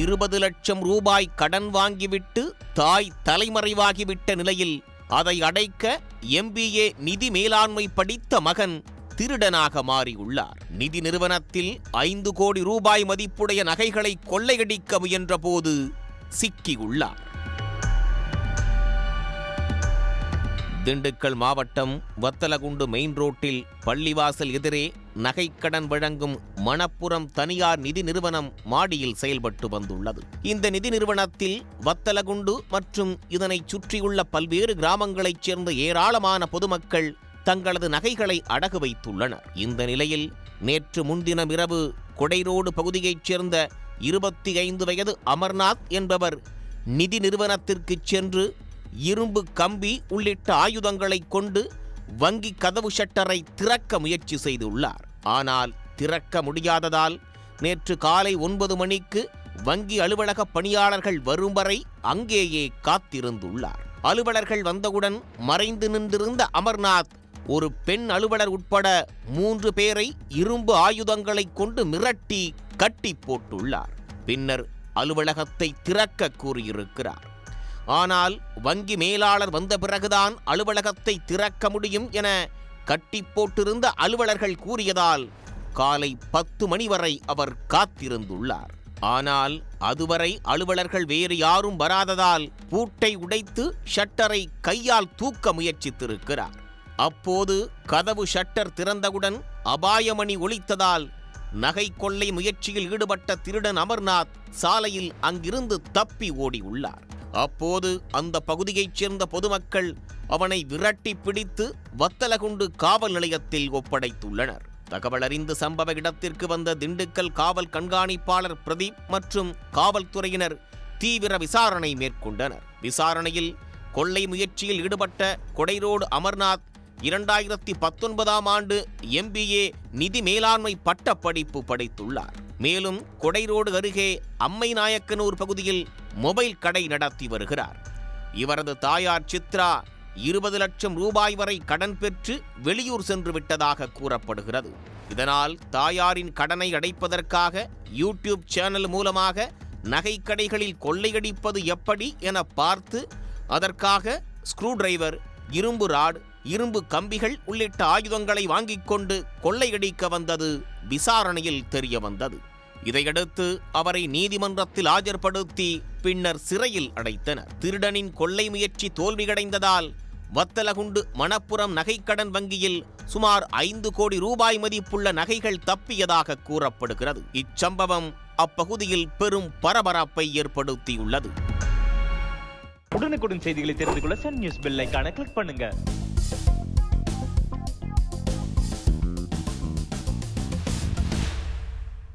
இருபது லட்சம் ரூபாய் கடன் வாங்கிவிட்டு தாய் தலைமறைவாகிவிட்ட நிலையில் அதை அடைக்க எம்பிஏ நிதி மேலாண்மை படித்த மகன் திருடனாக மாறியுள்ளார். நிதி நிறுவனத்தில் ஐந்து கோடி ரூபாய் மதிப்புடைய நகைகளை கொள்ளையடிக்க முயன்றபோது சிக்கியுள்ளார். திண்டுக்கல் மாவட்டம் வத்தலகுண்டு மெயின் ரோட்டில் பள்ளிவாசல் எதிரே நகைக்கடன் வழங்கும் மணப்புறம் தனியார் நிதி நிறுவனம் மாடியில் செயல்பட்டு வந்துள்ளது. இந்த நிதி நிறுவனத்தில் வத்தலகுண்டு மற்றும் இதனைச் சுற்றியுள்ள பல்வேறு கிராமங்களைச் சேர்ந்த ஏராளமான பொதுமக்கள் தங்களது நகைகளை அடகு வைத்துள்ளனர். இந்த நிலையில் நேற்று முன்தினம் இரவு கொடைரோடு பகுதியைச் சேர்ந்த இருபத்தி ஐந்து வயது அமர்நாத் என்பவர் நிதி நிறுவனத்திற்கு சென்று இரும்பு கம்பி உள்ளிட்ட ஆயுதங்களைக் கொண்டு வங்கி கதவு ஷட்டரை திறக்க முயற்சி செய்துள்ளார். ஆனால் திறக்க முடியாததால் நேற்று காலை ஒன்பது மணிக்கு வங்கி அலுவலக பணியாளர்கள் வரும் வரை அங்கேயே காத்திருந்துள்ளார். அலுவலர்கள் வந்தவுடன் மறைந்து நின்றிருந்த அமர்நாத் ஒரு பெண் அலுவலர் உட்பட மூன்று பேரை இரும்பு ஆயுதங்களைக் கொண்டு மிரட்டி கட்டி போட்டுள்ளார். பின்னர் அலுவலகத்தை திறக்க கூறியிருக்கிறார். ஆனால் வங்கி மேலாளர் வந்த பிறகுதான் அலுவலகத்தை திறக்க முடியும் என கட்டி போட்டிருந்த அலுவலர்கள் கூறியதால் காலை பத்து மணி வரை அவர் காத்திருந்துள்ளார். ஆனால் அதுவரை அலுவலர்கள் வேறு யாரும் வராததால் பூட்டை உடைத்து ஷட்டரை கையால் தூக்க முயற்சித்திருக்கிறார். அப்போது கதவு ஷட்டர் திறந்தவுடன் அபாயமணி ஒலித்ததால் நகை கொள்ளை முயற்சியில் ஈடுபட்ட திருடன் அமர்நாத் சாலையில் அங்கிருந்து தப்பி ஓடி உள்ளார் அப்போது அந்த பகுதியைச் சேர்ந்த பொதுமக்கள் அவனை விரட்டி பிடித்து வத்தலகுண்டு காவல் நிலையத்தில் ஒப்படைத்துள்ளனர். தகவல் அறிந்து சம்பவ இடத்திற்கு வந்த திண்டுக்கல் காவல் கண்காணிப்பாளர் பிரதீப் மற்றும் காவல்துறையினர் தீவிர விசாரணை மேற்கொண்டனர். விசாரணையில் கொள்ளை முயற்சியில் ஈடுபட்ட கொடைரோடு அமர்நாத் இரண்டாயிரத்தி பத்தொன்பதாம் ஆண்டு எம்பிஏ நிதி மேலாண்மை பட்டப்படிப்பு படித்துள்ளார். மேலும் கொடைரோடு அருகே அம்மை நாயக்கனூர் பகுதியில் மொபைல் கடை நடத்தி வருகிறார். இவரது தாயார் சித்ரா இருபது லட்சம் ரூபாய் வரை கடன் பெற்று வெளியூர் சென்று விட்டதாக கூறப்படுகிறது. இதனால் தாயாரின் கடனை அடைப்பதற்காக யூடியூப் சேனல் மூலமாக நகைக்கடைகளில் கொள்ளையடிப்பது எப்படி என பார்த்து அதற்காக ஸ்க்ரூ டிரைவர் இரும்பு ராட் இரும்பு கம்பிகள் உள்ளிட்ட ஆயுதங்களை வாங்கிக் கொண்டு கொள்ளையடிக்க வந்தது விசாரணையில் தெரிய வந்தது. இதையடுத்து அவரை நீதிமன்றத்தில் ஆஜர்படுத்தி பின்னர் சிறையில் அடைத்தனர். திருடனின் கொள்ளை முயற்சி தோல்வியடைந்ததால் வத்தலகுண்டு மணப்புறம் நகைக்கடன் வங்கியில் சுமார் ஐந்து கோடி ரூபாய் மதிப்புள்ள நகைகள் தப்பியதாக கூறப்படுகிறது. இச்சம்பவம் அப்பகுதியில் பெரும் பரபரப்பை ஏற்படுத்தியுள்ளது. உடனுக்குடன் செய்திகளை தெரிந்து கொள்ள சன் நியூஸ் பெல்லைக்கான கிளிக் பண்ணுங்க.